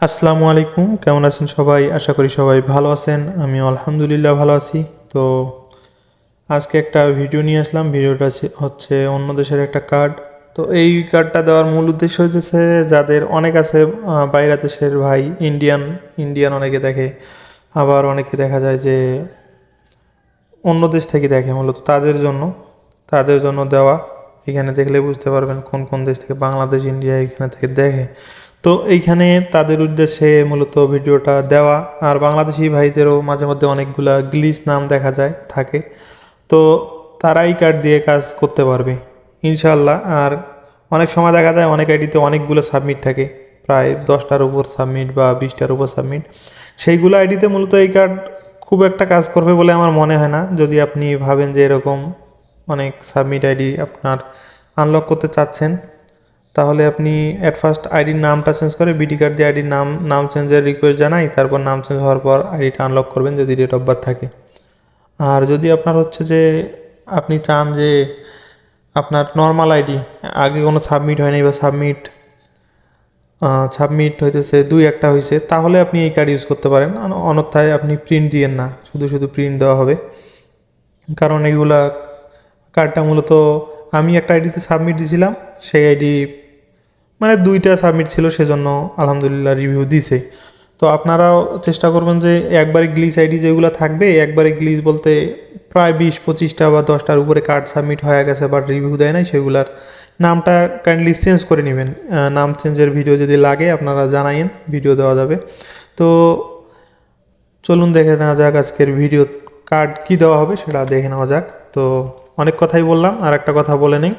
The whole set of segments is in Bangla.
আসসালামু আলাইকুম, কেমন আছেন সবাই? আশা করি সবাই ভালো আছেন। আমি আলহামদুলিল্লাহ ভালো আছি। তো আজকে একটা ভিডিও নিয়ে আসলাম। ভিডিওটা হচ্ছে- অন্য দেশের একটা কার্ড তো এই কার্ডটা দেওয়ার মূল উদ্দেশ্য হচ্ছে যাদের অনেক আছে বাইরে দেশের ভাই ইন্ডিয়ান ইন্ডিয়ান অনেকে দেখে। আবার অনেকে দেখা যায় যে অন্য দেশ থেকে দেখে মূলত তাদের জন্য। তাদের জন্য দেওয়া। এখানে দেখলে বুঝতে পারবেন কোন কোন দেশ থেকে, বাংলাদেশ ইন্ডিয়া এখানে থেকে দেখে। তো এইখানে তাদের উদ্দেশ্যে মূলত ভিডিওটা দেওয়া। আর বাংলাদেশি ভাইদেরও মাঝে মধ্যে অনেকগুলা গ্লিচ নাম দেখা যায়, থাকে। তো তারাই কার্ড দিয়ে কাজ করতে পারবে ইনশাল্লাহ আর অনেক সময় দেখা যায় অনেক আইডিতে অনেকগুলো সাবমিট থাকে, প্রায় দশটার উপর সাবমিট বা বিশটার উপর সাবমিট। সেইগুলো আইডিতে মূলত এই কার্ড খুব একটা কাজ করবে বলে আমার মনে হয় না। যদি আপনি ভাবেন যে এরকম অনেক সাবমিট আইডি আপনার আনলক করতে চাচ্ছেন তাহলে আপনি অ্যাট ফার্স্ট আইডির নামটা চেঞ্জ করে বিডি কার্ড দিয়ে আইডির নাম নাম চেঞ্জের রিকোয়েস্ট জানাই, তারপর নাম চেঞ্জ হওয়ার পর আইডিটা আনলক করবেন যদি ডেট অফ বার্থ থাকে। আর যদি আপনার হচ্ছে যে আপনি চান যে আপনার নর্মাল আইডি আগে কোনো সাবমিট হয়নি বা সাবমিট সাবমিট হইতেছে দুই একটা হয়েছে তাহলে আপনি এই কার্ড ইউজ করতে পারেন। অন- অন্যথায় আপনি প্রিন্ট দিয়েন না, শুধু শুধু প্রিন্ট দেওয়া হবে। কারণ এইগুলা কার্ডটা মূলত আমি একটা আইডিতে সাবমিট দিয়েছিলাম সেই আইডি মানে দুইটা সাবমিট ছিল, সেজন্য আলহামদুলিল্লাহ রিভিউ দিছে। তো আপনারাও চেষ্টা করবেন যে একবারে গ্লিচ আইডি যেগুলো থাকবে, একবারে গ্লিচ বলতে প্রায় বিশ, পঁচিশটা বা দশটার উপরে কার্ড সাবমিট হয়ে গেছে বাট রিভিউ দেয় নাই, সেগুলার নামটা কাইন্ডলি চেঞ্জ করে নেবেন। নাম চেঞ্জের ভিডিও যদি লাগে, আপনারা জানাইন ভিডিও দেওয়া যাবে। তো চলুন দেখে নেওয়া যাক আজকের ভিডিও কার্ড কি দেওয়া হবে, সেটা দেখে নেওয়া যাক। তো অনেক কথাই বললাম আর একটা কথা বলে নেই।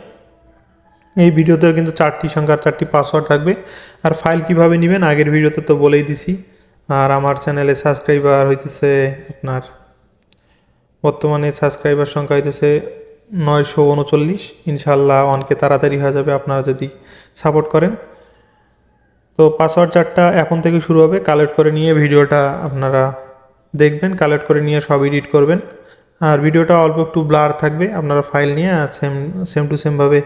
এই ভিডিওতেও কিন্তু চারটি সংখ্যার চারটি পাসওয়ার্ড থাকবে। আর ফাইল কীভাবে নেবেন আগের ভিডিওতে তো বলেই দিছি। আর আমার চ্যানেলে সাবস্ক্রাইবার হইতেছে আপনার, বর্তমানে সাবস্ক্রাইবার সংখ্যা হইতেছে নয়শো উনচল্লিশ। ইনশাল্লাহ অনকে তাড়াতাড়ি হয়ে যাবে আপনারা যদি সাপোর্ট করেন। তো পাসওয়ার্ড চারটা এখন থেকে শুরু হবে। কালেক্ট করে নিয়ে ভিডিওটা আপনারা দেখবেন। কালেক্ট করে নিয়ে সব এডিট করবেন। আর ভিডিওটা অল্প একটু ব্লার থাকবে। আপনারা ফাইল নিয়ে সেম সেম টু সেমভাবে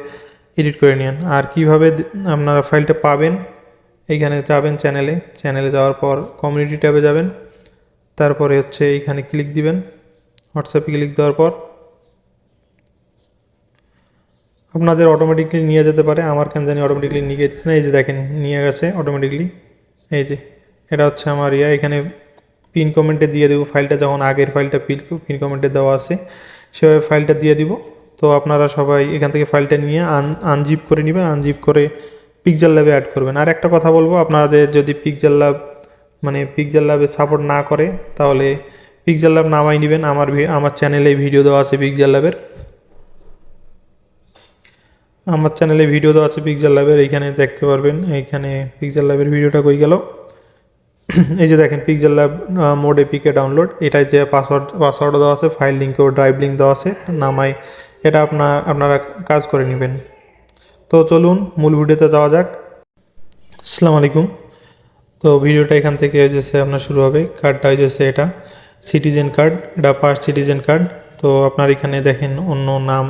এডিট করে নিন আর কীভাবে আপনারা ফাইলটা পাবেন, এইখানে যাবেন চ্যানেলে। চ্যানেলে যাওয়ার পর কমিউনিটি ট্যাবে যাবেন। তারপরে হচ্ছে এইখানে ক্লিক দিবেন হোয়াটসঅ্যাপে ক্লিক দেওয়ার পর। আপনাদের অটোমেটিকলি নিয়ে যেতে পারে। আমার কেন জানি অটোমেটিকলি নিয়ে যেতেছে না, এই যে দেখেন নিয়ে গেছে অটোমেটিকলি এই যে, এটা হচ্ছে আমার ইয়া। এখানে পিন কমেন্টে দিয়ে দেবো। ফাইলটা যখন আগের ফাইলটা পিন পিন কমেন্টে দেওয়া আছে, সেভাবে ফাইলটা দিয়ে দিব। তো আপনারা সবাই এখান থেকে ফাইলটা নিয়ে আন আনজিপ করে নেবেন আনজিপ করে পিকজার ল্যাবে অ্যাড করবেন। আর একটা কথা বলব, আপনাদের যদি পিকজার ল্যাব মানে পিকজার ল্যাবে সাপোর্ট না করে, তাহলে পিকজার ল্যাব নামাই নেবেন। আমার আমার চ্যানেলে ভিডিও দেওয়া আছে পিকজার ল্যাবের আমার চ্যানেলে ভিডিও দেওয়া আছে পিকজার ল্যাবের এইখানে দেখতে পারবেন, এইখানে পিকজার ল্যাবের ভিডিওটা কই গেল? এই যে দেখেন পিকজার ল্যাব মোড এপিকে ডাউনলোড এটাই যে পাসওয়ার্ড পাসওয়ার্ড দেওয়া আছে ফাইল লিঙ্ক ও ড্রাইভ লিঙ্ক দেওয়া আছে, নামাই এটা আপনার, আপনারা কাজ করে নেবেন। তো চলুন, মূল ভিডিওতে যাওয়া যাক। আসসালামু আলাইকুম। তো ভিডিওটা এখান থেকে যেছে আপনার শুরু হবে কার্ডটা হয়েছে এটা সিটিজেন কার্ড এটা ফার্স্ট সিটিজেন কার্ড তো আপনার এখানে দেখেন অন্য নাম।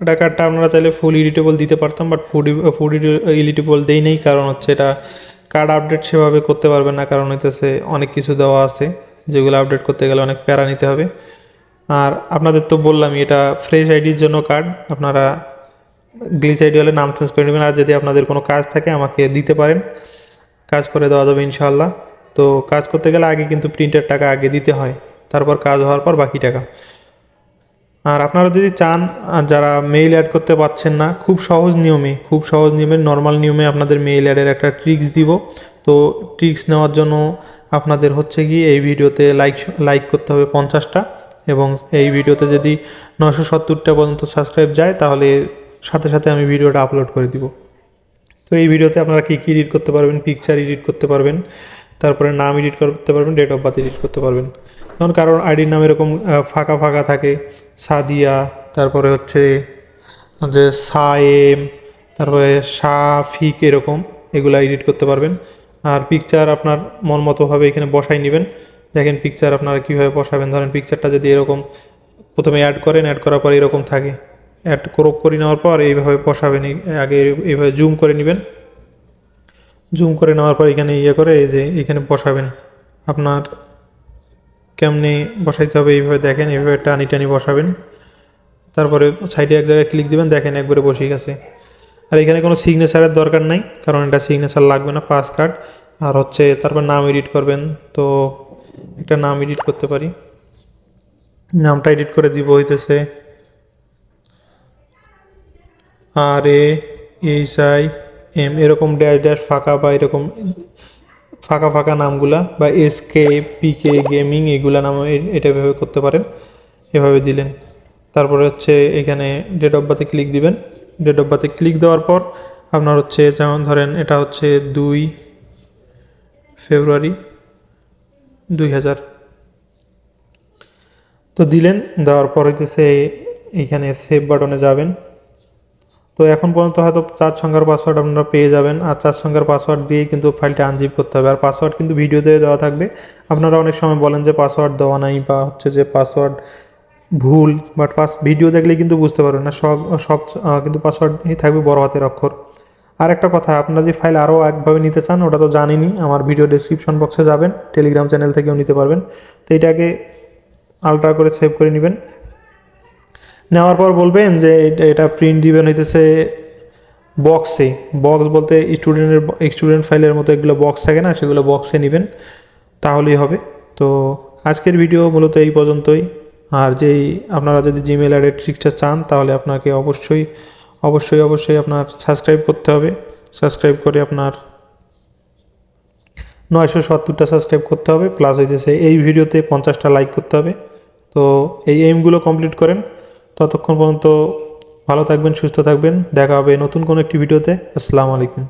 এটা কার্ডটা আপনারা চাইলে ফুল ইডিটেবল দিতে পারতাম বাট ফুড ফুড এডিটেবল দেই নেই, কারণ হচ্ছে এটা কার্ড আপডেট সেভাবে করতে পারবেন না, কারণ হইতেছে অনেক কিছু দেওয়া আছে, যেগুলো আপডেট করতে গেলে অনেক প্যারা নিতে হবে। আর আপনাদের তো বললামই, এটা ফ্রেশ আইডির জন্য কার্ড আপনারা গ্লিচ আইডি হলে নাম চেঞ্জ করে নেবেন। আর যদি আপনাদের কোনো কাজ থাকে, আমাকে দিতে পারেন। কাজ করে দেওয়া যাবে ইনশাল্লাহ তো কাজ করতে গেলে আগে কিন্তু প্রিন্টের টাকা আগে দিতে হয়। তারপর কাজ হওয়ার পর বাকি টাকা। আর আপনারা যদি চান যারা মেইল অ্যাড করতে পারছেন না, খুব সহজ নিয়মে, খুব সহজ নিয়মে নর্মাল নিয়মে আপনাদের মেইল অ্যাডের একটা ট্রিক্স দিব। তো ট্রিক্স নেওয়ার জন্য আপনাদের হচ্ছে কি এই ভিডিওতে লাইক লাইক করতে হবে পঞ্চাশটা। এবং এই ভিডিওতে যদি নশো সত্তরটা পর্যন্ত সাবস্ক্রাইব যায়, তাহলে সাথে সাথে আমি ভিডিওটা আপলোড করে দিব। তো এই ভিডিওতে আপনারা কী কী এডিট করতে পারবেন পিকচার এডিট করতে পারবেন, তারপরে নাম এডিট করতে পারবেন ডেট অফ বার্থ এডিট করতে পারবেন। যেমন কারোর আইডির নাম এরকম ফাঁকা ফাঁকা থাকে, সাদিয়া, তারপরে হচ্ছে, যে সায়েম, তারপরে শাফিক এরকম, এগুলো এডিট করতে পারবেন। আর পিকচার আপনার মন মতোভাবে এখানে বসাই নেবেন। দেখেন পিকচার আপনারা কীভাবে বসাবেন? ধরেন পিকচারটা যদি এরকম প্রথমে অ্যাড করেন অ্যাড করার পর এরকম থাকে। অ্যাড ক্রপ করে নেওয়ার পর এইভাবে বসাবেন আগে এইভাবে জুম করে নেবেন। জুম করে নেওয়ার পর এখানে ইয়ে করে এই যে এখানে বসাবেন। আপনার কেমনে বসাইতে হবে এইভাবে দেখেন, এইভাবে টানি টানি বসাবেন। তারপরে সাইডে এক জায়গায় ক্লিক দিবেন, দেখেন একবারে বসে গেছে। আর এখানে কোনো সিগনেচারের দরকার নাই, কারণ এটা সিগনেচার লাগবে না পাস কার্ড আর হচ্ছে তারপর নাম এডিট করবেন, তো একটা নাম এডিট করতে পারি। নামটা এডিট করে দিব হইতেছে আর এ এইচ আই এম এরকম ড্যাশ ড্যাশ ফাঁকা বা এরকম ফাঁকা ফাঁকা নামগুলা বা S K P K gaming এগুলা নাম এটা এভাবে করতে পারেন, এভাবে দিলেন। তারপরে হচ্ছে এখানে ডেট অফ বার্থে ক্লিক দিবেন। ডেট অফ বার্থে ক্লিক দেওয়ার পর আপনার হচ্ছে যেমন ধরেন এটা হচ্ছে দুই ফেব্রুয়ারি দুই হাজার। তো দিলেন, দেওয়ার পর হইতেছে এইখানে সেভ বাটনে যাবেন। তো এখন পর্যন্ত হয়তো চার সংখ্যার পাসওয়ার্ড আপনারা পেয়ে যাবেন। আর চার সংখ্যার পাসওয়ার্ড দিয়েই কিন্তু ফাইলটা আনজিপ করতে হবে। আর পাসওয়ার্ড কিন্তু ভিডিওতে দেওয়া থাকবে। আপনারা অনেক সময় বলেন যে পাসওয়ার্ড দেওয়া নাই বা হচ্ছে যে পাসওয়ার্ড ভুল বাট পাস ভিডিও দেখলে কিন্তু বুঝতে পারবেন না। সব সব কিন্তু পাসওয়ার্ডই থাকবে বড় হাতের অক্ষর। আর একটা কথা, আপনারা যে ফাইল আরও একভাবে নিতে চান, ওটা তো জানিনি, আমার ভিডিও ডেসক্রিপশন বক্সে যাবেন টেলিগ্রাম চ্যানেল থেকেও নিতে পারবেন। তো এটাকে আলট্রা করে সেভ করে নেবেন। নেওয়ার পর বলবেন যে এটা- প্রিন্ট দিবেন হইতেছে বক্সে বক্স বলতে স্টুডেন্টের স্টুডেন্ট ফাইলের মতো এগুলো বক্স থাকে না, সেগুলো বক্সে নেবেন, তাহলেই হবে। তো আজকের ভিডিও মূলত এই পর্যন্তই। আর যেই, আপনারা যদি জিমেল অ্যাডের ট্রিকটা চান, তাহলে আপনাকে অবশ্যই অবশ্যই অবশ্যই আপনার সাবস্ক্রাইব করতে হবে। সাবস্ক্রাইব করে আপনার নয়শো সত্তরটা সাবস্ক্রাইব করতে হবে। প্লাস হইতেছে এই ভিডিওতে পঞ্চাশটা লাইক করতে হবে। তো এই এইমগুলো কমপ্লিট করেন। ততক্ষণ পর্যন্ত ভালো থাকবেন, সুস্থ থাকবেন। দেখা হবে নতুন কোনো একটি ভিডিওতে আসসালামু আলাইকুম।